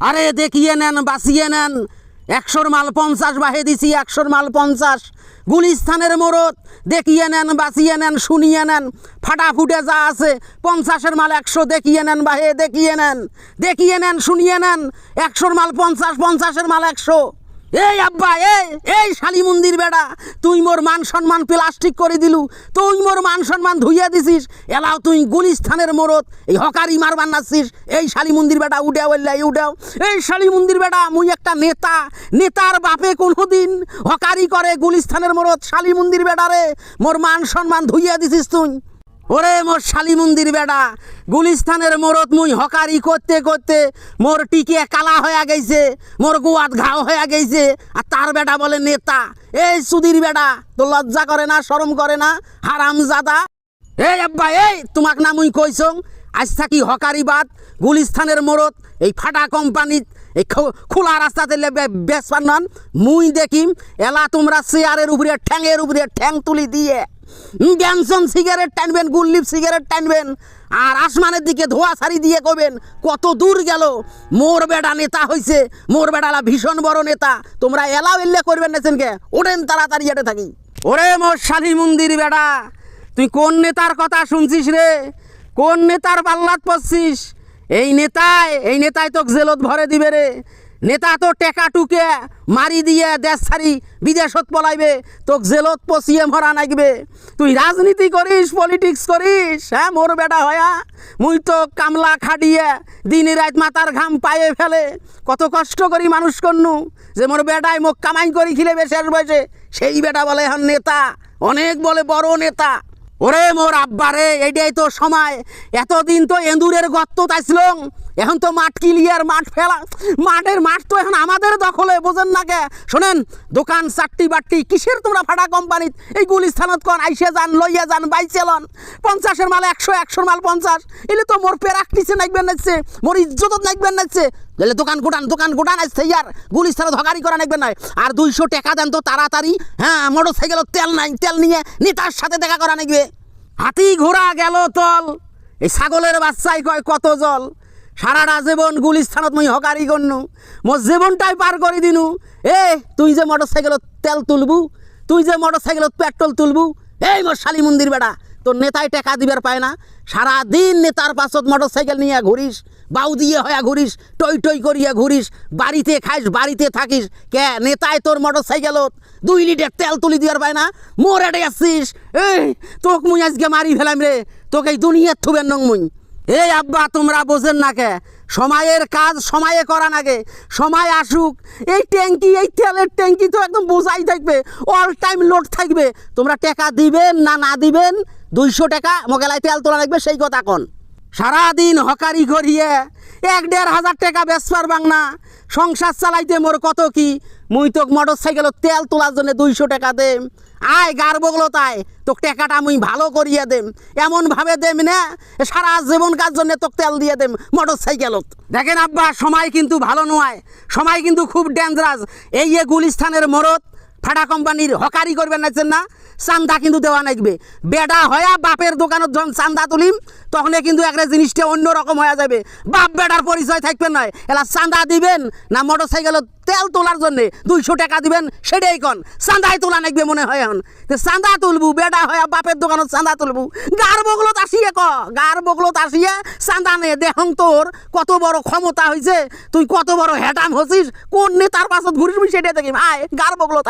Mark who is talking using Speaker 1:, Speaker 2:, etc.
Speaker 1: আরে দেখিয়ে নেন, বাঁচিয়ে নেন। একশোর মাল পঞ্চাশ বাহে দিছি একশোর মাল পঞ্চাশ। গুলিস্থানের মোড়ত দেখিয়ে নেন, বাঁচিয়ে নেন, শুনিয়ে নেন। ফাটাফুটে যা আছে, পঞ্চাশের মাল একশো, দেখিয়ে নেন বাহে দেখিয়ে নেন। দেখিয়ে নেন, শুনিয়ে নেন, একশোর মাল পঞ্চাশ, পঞ্চাশের মাল একশো। এই আব্বা, এই এই শালি মন্দির বেড়া, তুই মোর মান সম্মান প্লাস্টিক করে দিলু, তুই মোর মান সম্মান ধুইয়া দিছিস, এলাও তুই গুলিস্থানের মোড়ত এই হকারি মারবার নাচ্ছিস এই শালি মন্দির বেটা উঠাও এল্লাই উঠাও এই শালি মন্দির বেটা মুই একটা নেতা, নেতার বাপে কোনোদিন হকারি করে গুলিস্থানের মোড়ত শালি মন্দির বেটা রে, মোর মান সম্মান ধুইয়া দিছিস তুই। ওরে মোর শালি মন্দির বেটা, গুলিস্থানের মোড়ত মুই হকারি করতে করতে মোর টিকে কালা হয়ে গেছে, মোর গোয়াত ঘাও হয়ে গেছে, আর তার বেটা বলে নেতা, এই সুধীর বেটা, তো লজ্জা করে না, শরম করে না, হারাম জাদা? এই আব্বা, এই, তোমাক না মুই কইছং আজ থাকি হকারি বাদ, গুলিস্থানের মোড়ত এই ফাটা কোম্পানিত, এই খোলা রাস্তাতে বেসপার নন, মুই দেখিম, এলা তোমরা চেয়ারের উপরে ঠ্যাংয়ের উপরে ঠ্যাং তুলি দিয়ে। ব্যানসন সিগারেট টানবেন, গুল্লিপ সিগারেট টানবেন, আর আসমানের দিকে ধোয়া সারি দিয়ে কবেন, কত দূর গেল। মোর বেটা নেতা হইছে, মোর বেটালা ভীষণ বড় নেতা। তোমরা এলাও এল্লে করবেন না কে ওঠেন তাড়াতাড়ি এটে থাকি। ওরে মোর শালী মন্দির বেটা তুই কোন নেতার কথা শুনছিস রে? কোন নেতার পাল্লাত পড়ছিস? এই নেতায় এই নেতায় তোকে জেলত ভরে দিবে রে। নেতা তো টেকা টুকে মারি দিয়ে দেশ ছাড়ি, বিদেশত পলাইবে, তোক জেলত পচিয়ে ভরা নাগবে। তুই রাজনীতি করিস পলিটিক্স করিস হ্যাঁ মোর বেটা হয়া? মুই তো কামলা খাটিয়ে দিন রাত মাথার ঘাম পায়ে ফেলে, কত কষ্ট করি মানুষ কন্নু, যে মোর বেটায় মোক কামাই করি খিলেবে শেষ বয়সে, সেই বেটা বলে এখন নেতা, অনেক বলে বড় নেতা। ওরে মোর আব্বা রে, এইটাই তো সময়। এতদিন তো এন্দুরের গর্ত তাইছিলং এখন তো মাঠ ক্লিয়ার, মাঠ ফেলা, মাঠের মাঠ তো এখন আমাদের দখলে, বোঝেন না কে? শোনেন, দোকান, চারটি বাট্টি কিসের তোমরা ফাটা কোম্পানিত এই গুলি গুলিস্থানত কন আইসে যান, লইয়া যান বাইচে লন পঞ্চাশের মাল একশো, একশোর মাল পঞ্চাশ। এলে তো মোর প্র্যাকটিসে নাকবেন নাচ্ছে মোর ইজ্জতত নাকবেন নাচছে তাহলে দোকান গোটান দোকান গোটান আসছে ইয়ার গুলিস্থানত ধকারি করা নাকবেন নাই। আর দুইশো টাকা দেন তো তাড়াতাড়ি হ্যাঁ মোটর সাইকেলত তেল নাই, তেল নিয়ে নেতার সাথে দেখা করা নাকবে হাতি ঘোড়া গেল তল, এই ছাগলের বাচ্চাই কয় কত জল। সারাটা জীবন গুলিস্থানত মই হকারি করনু মোর জীবনটাই পার করে দিনু। এ, তুই যে মোটর সাইকেলত তেল তুলবু, তুই যে মোটর সাইকেলত পেট্রোল তুলবু এই মোর শালি মন্দির বেড়া তোর নেতাই টেকা দিবার পায় না। সারা দিন নেতার পাছত মোটর সাইকেল নিয়ে ঘুরিস বাউ দিয়ে হইয়া ঘুরিস টই টই করিয়া ঘুরিস বাড়িতে খাইস বাড়িতে থাকিস। কে নেতায় তোর মোটর সাইকেলত দুই লিটার তেল তুলি দিবার পায় না? মোর এটে আসছিস এই, তোক মুই আজকে মারি ফেলাম রে তোকে এই দুনিয়ার থুবেন নং মুই। এই আব্বা, তোমরা বোঝেন না কে? সময়ের কাজ সময়ে করা নাগে সময় আসুক। এই ট্যাঙ্কি, এই তেলের ট্যাঙ্কি তো একদম বোঝাই থাকবে। অল টাইম লোড থাকবে। তোমরা টাকা দিবেন না না দিবেন? দুইশো টাকা মোগেলায় তেল তোলা লাগবে, সেই কথা কন। সারাদিন হকারি করিয়ে এক দেড় হাজার টাকা বেচ পারবাং না সংসার চালাইতে মোর কত কি? মুই তোক মোটর তেল তোলার জন্য দুইশো টাকা দেম। আয় গার বগলো তাই তোক টাকাটা মুই ভালো করিয়া দেম। এমনভাবে দেম না, সারা জীবনকার জন্য তোক তেল দিয়ে দেম মোটর সাইকেলত দেখেন আব্বা, সময় কিন্তু ভালো নয় সময় কিন্তু খুব ডেঞ্জারাস এই গুলিস্থানের মরদ ফাটা কোম্পানির হকারি করবেন নাচছেন না, চান্দা কিন্তু দেওয়া নাকবে বেডা হয়া বাপের দোকানত যখন চান্দা তুলিম, তখন কিন্তু একটা জিনিসটা অন্যরকম হয়ে যাবে বাপ বেটার পরিচয় থাকবে নয় এলা চান্দা দিবেন না মোটর সাইকেলত তেল তোলার জন্য দুইশো টাকা দিবেন, সেটাই কন। চান্দাই তোলা নাকবে মনে হয় এখন। তো চান্দা তুলবু, বেডা হয়া বাপের দোকানত চান্দা তুলবু। গার বগলত আসিয়ে ক, গার বগলত আসিয়ে চান্দা নে। দেহং তোর কত বড় ক্ষমতা হয়েছে তুই কত বড় হেটাম হচ্ছিস কোন নেতার পাছত ঘুরিস সেটাই দেখিম। আয়, গার বগলত।